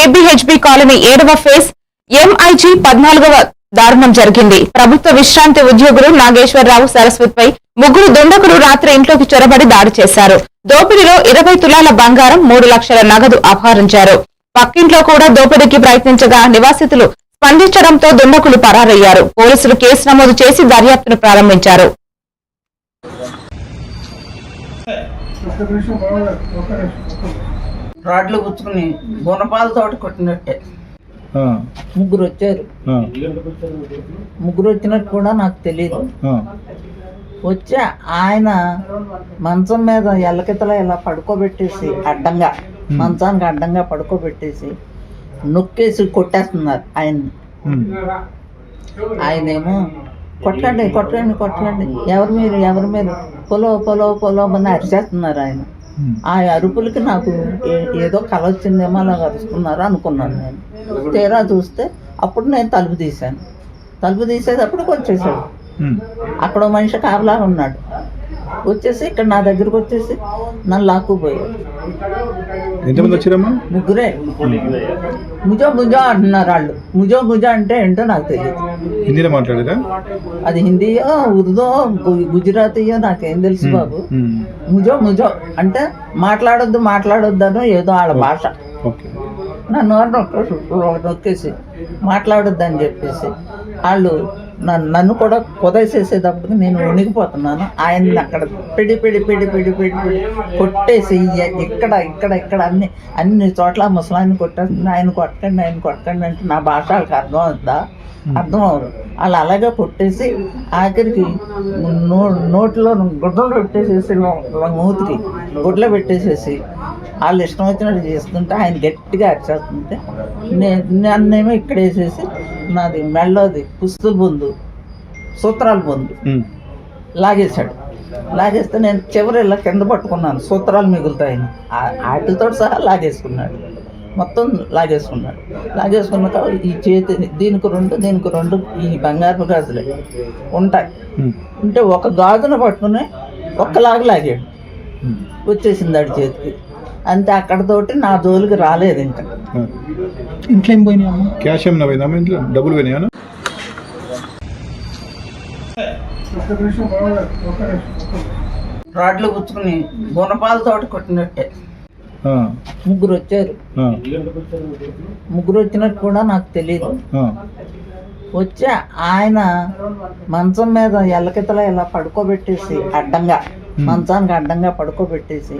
KPHB colony ఏడవ phase MIG పద్నాలుగవ దారుణం జరిగింది. ప్రభుత్వ విశ్రాంతి ఉద్యోగులు నాగేశ్వరరావు సరస్వతిపై ముగ్గురు దుండకులు రాత్రి ఇంట్లోకి చొరబడి దాడి చేశారు. దోపిడీలో ఇరవై తులాల బంగారం మూడు లక్షల నగదు అపహరించారు. పక్కింట్లో కూడా దోపిడీకి ప్రయత్నించగా నివాసితులు స్పందించడంతో దుండకులు పరారయ్యారు. పోలీసులు కేసు నమోదు చేసి దర్యాప్తును ప్రారంభించారు. రాడ్లు గుచ్చుకుని గుణపాలతోటి కొట్టినట్టే. ముగ్గురు వచ్చారు ముగ్గురు వచ్చినట్టు కూడా నాకు తెలియదు వచ్చి ఆయన మంచం మీద ఎల్లకితల ఇలా పడుకోబెట్టేసి అడ్డంగా మంచానికి అడ్డంగా పడుకోబెట్టేసి నొక్కేసి కొట్టేస్తున్నారు ఆయన్ని. ఆయనేమో కొట్టండి కొట్టండి కొట్టండి. ఎవరు మీరు ఎవరు మీరు పొలో పొలో పొలో అని అరిచేస్తున్నారు ఆయన. ఆ అరుపులకి నాకు ఏదో కల వచ్చిందేమో అలా అరుస్తున్నారు అనుకున్నాను నేను. తీరా చూస్తే అప్పుడు నేను తలుపు తీశాను. తలుపు తీసేటప్పటికి వచ్చేసాడు. అక్కడ మనిషి కాపలా ఉన్నాడు. వచ్చేసి ఇక్కడ నా దగ్గరకు వచ్చేసి నన్ను ఎంతమంది వచ్చారమ్మా? ముగ్గురే. ముజో ముజో అంటున్నారు వాళ్ళు. ముజో ముజో అంటే ఏంటో నాకు తెలియదు హిందీలో మాట్లాడారా అది హిందీయో ఉర్దో గుజరాతీయో నాకేం తెలుసు బాబు. ముజో ముజో అంటే మాట్లాడొద్దు మాట్లాడొద్దు అనో ఏదో వాళ్ళ భాష. ఓకే. నా నోరు నొక్కేసి నొక్కేసి మాట్లాడొద్దని చెప్పేసి వాళ్ళు నన్ను కూడా కుదసేసేటప్పుడు నేను వణికిపోతున్నాను ఆయన్ని అక్కడ పిడి పిడి పిడి పిడి పిడి పిడి కొట్టేసి ఇక్కడ ఇక్కడ ఇక్కడ అన్ని అన్ని చోట్ల ముసలాన్ని కొట్టేస్తుంది ఆయన కొట్టండి ఆయన కొట్టండి అంటే నా భాష వాళ్ళకి అర్థం అవుతుందా అర్థం అవ్వదు వాళ్ళు అలాగే కొట్టేసి ఆఖరికి నో నోట్లో గుడ్డలు పెట్టేసేసి మూతికి గుడ్లు పెట్టేసేసి వాళ్ళు ఇష్టం వచ్చినట్టు చేస్తుంటే ఆయన గట్టిగా అరిచేస్తుంటే నేను నన్నేమో ఇక్కడ వేసేసి నాది మెళ్ళోది పుస్తుల బొందు సూత్రాల బొందు. లాగేశాడు. లాగేస్తే నేను చివరి ఇలా కింద పట్టుకున్నాను సూత్రాలు మిగులుతాయని. వాటితో సహా లాగేసుకున్నాడు. మొత్తం లాగేసుకున్నాడు. లాగేసుకున్నాక ఈ చేతి దీనికి రెండు దీనికి రెండు ఈ బంగారు గాజులే ఉంటాయి. ఉంటే ఒక గాజును పట్టుకుని ఒక్కలాగా లాగాడు. వచ్చేసింది ఆడి చేతికి. అంతే అక్కడతోటి నా జోలికి రాలేదు ఇంకా. ఇంట్లో ఏం పోయినాయి అమ్మ? క్యాష్ ఏమన్నా పోయిందమ్మా ఇంట్లో? డబ్బులు పోయినాయా రాడ్లు గుచ్చుకుని గుణపాలతోటి కొట్టినట్టే. ఆ, ముగ్గురు వచ్చారు. ముగ్గురు వచ్చినట్టు కూడా నాకు తెలియదు వచ్చి ఆయన మంచం మీద ఎల్లకితల ఇలా పడుకోబెట్టేసి అడ్డంగా మంచానికి అడ్డంగా పడుకోబెట్టేసి